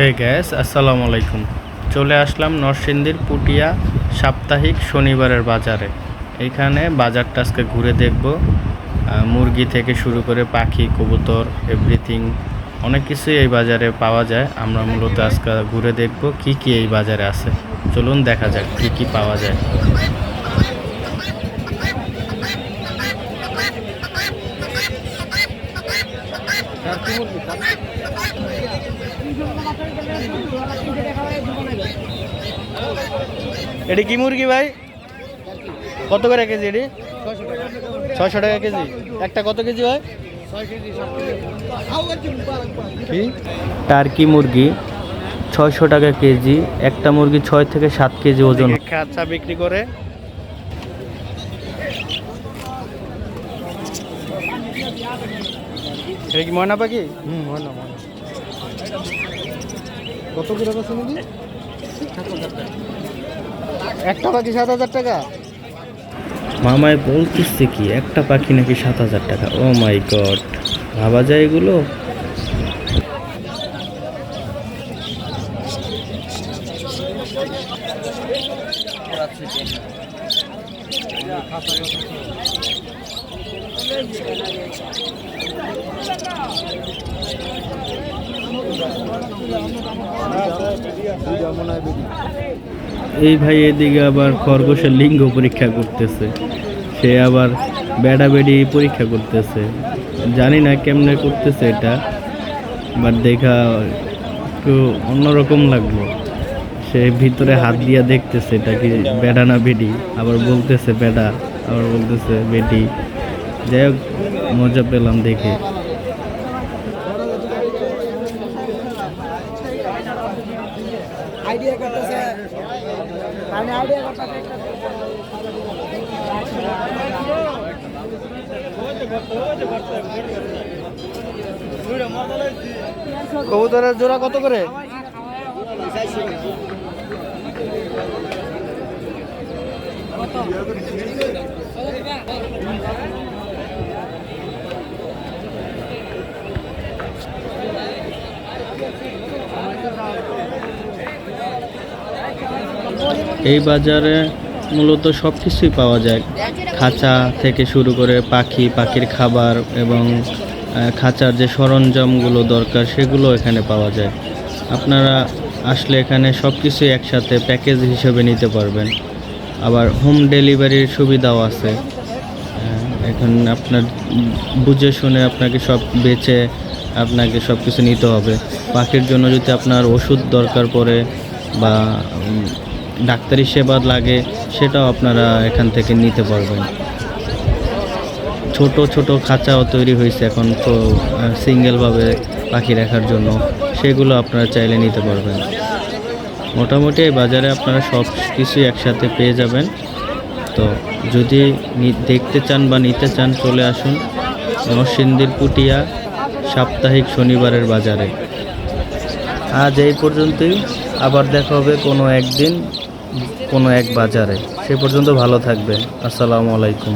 হে gas, আসসালামু আলাইকুম। চলে আসলাম নরসিংদীর পুটিয়া সাপ্তাহিক শনিবারের বাজারে। এখানে বাজারটা আজকে ঘুরে দেখব। মুরগি থেকে শুরু করে পাখি, কবুতর এভরিথিং অনেক কিছুই এই বাজারে পাওয়া যায়। আমরা মূলত আজকে ঘুরে দেখব কি কি এই বাজারে আছে। চলুন দেখা যাক কি কি পাওয়া যায়। এটি কি মুরগি ভাই? কত করে কেজি এটি? ছয়শো টাকা কেজি। একটা কত কেজি হয়? কি? টার্কি মুরগি? ছয়শো টাকা কেজি। একটা মুরগি ছয় থেকে সাত কেজি ওজন। আচ্ছা বিক্রি করে। এটা কি ময়না পাখি? হুম ময়না ময়না। কত করে আছে একটা বাকি সাত হাজার টাকা? মামায় বলতেছে কি, একটা পাখি নাকি সাত হাজার টাকা? ও মাই গড, ভাবা যায় এগুলো? এই ভাই এদিকে আবার খরগোশের লিঙ্গ পরীক্ষা করতেছে। সে আবার বেড়া পরীক্ষা করতেছে। জানি না কেমনে করতেছে এটা বাট দেখা একটু অন্যরকম লাগল। সে ভিতরে হাত দিয়া দেখতেছে এটা কি বেড়া না বেডি। আবার বলতেছে বেড়া, আবার বলতেছে বেডি। যাই হোক, মজা পেলাম দেখে। আইডিয়া করতেছে। আমি আইডিয়া করতেছে কবুতরের জোড়া কত করে? এই বাজারে মূলত সব কিছুই পাওয়া যায়। খাঁচা থেকে শুরু করে পাখি, পাখির খাবার এবং খাঁচার যে সরঞ্জামগুলো দরকার সেগুলো এখানে পাওয়া যায়। আপনারা আসলে এখানে সব কিছুই একসাথে প্যাকেজ হিসেবে নিতে পারবেন। আবার হোম ডেলিভারির সুবিধাও আছে। এখন আপনার বুঝে শুনে আপনাকে সব বেচে আপনাকে সব কিছু নিতে হবে। পাখির জন্য যদি আপনার ওষুধ দরকার পড়ে বা ডাক্তারি সেবা লাগে, সেটাও আপনারা এখান থেকে নিতে পারবেন। ছোট ছোট খাঁচাও তৈরি হয়েছে এখন তো সিঙ্গেলভাবে পাখি রাখার জন্য। সেগুলো আপনারা চাইলে নিতে পারবেন। মোটামুটি এই বাজারে আপনারা সব কিছুই একসাথে পেয়ে যাবেন। তো যদি দেখতে চান বা নিতে চান, চলে আসুন নরসিংদীর পুটিয়া সাপ্তাহিক শনিবারের বাজারে। আজ এই পর্যন্তই। আবার দেখা হবে কোনো একদিন। কোনো এক বাজারে। সে পর্যন্ত ভালো থাকবেন। আসসালামু আলাইকুম।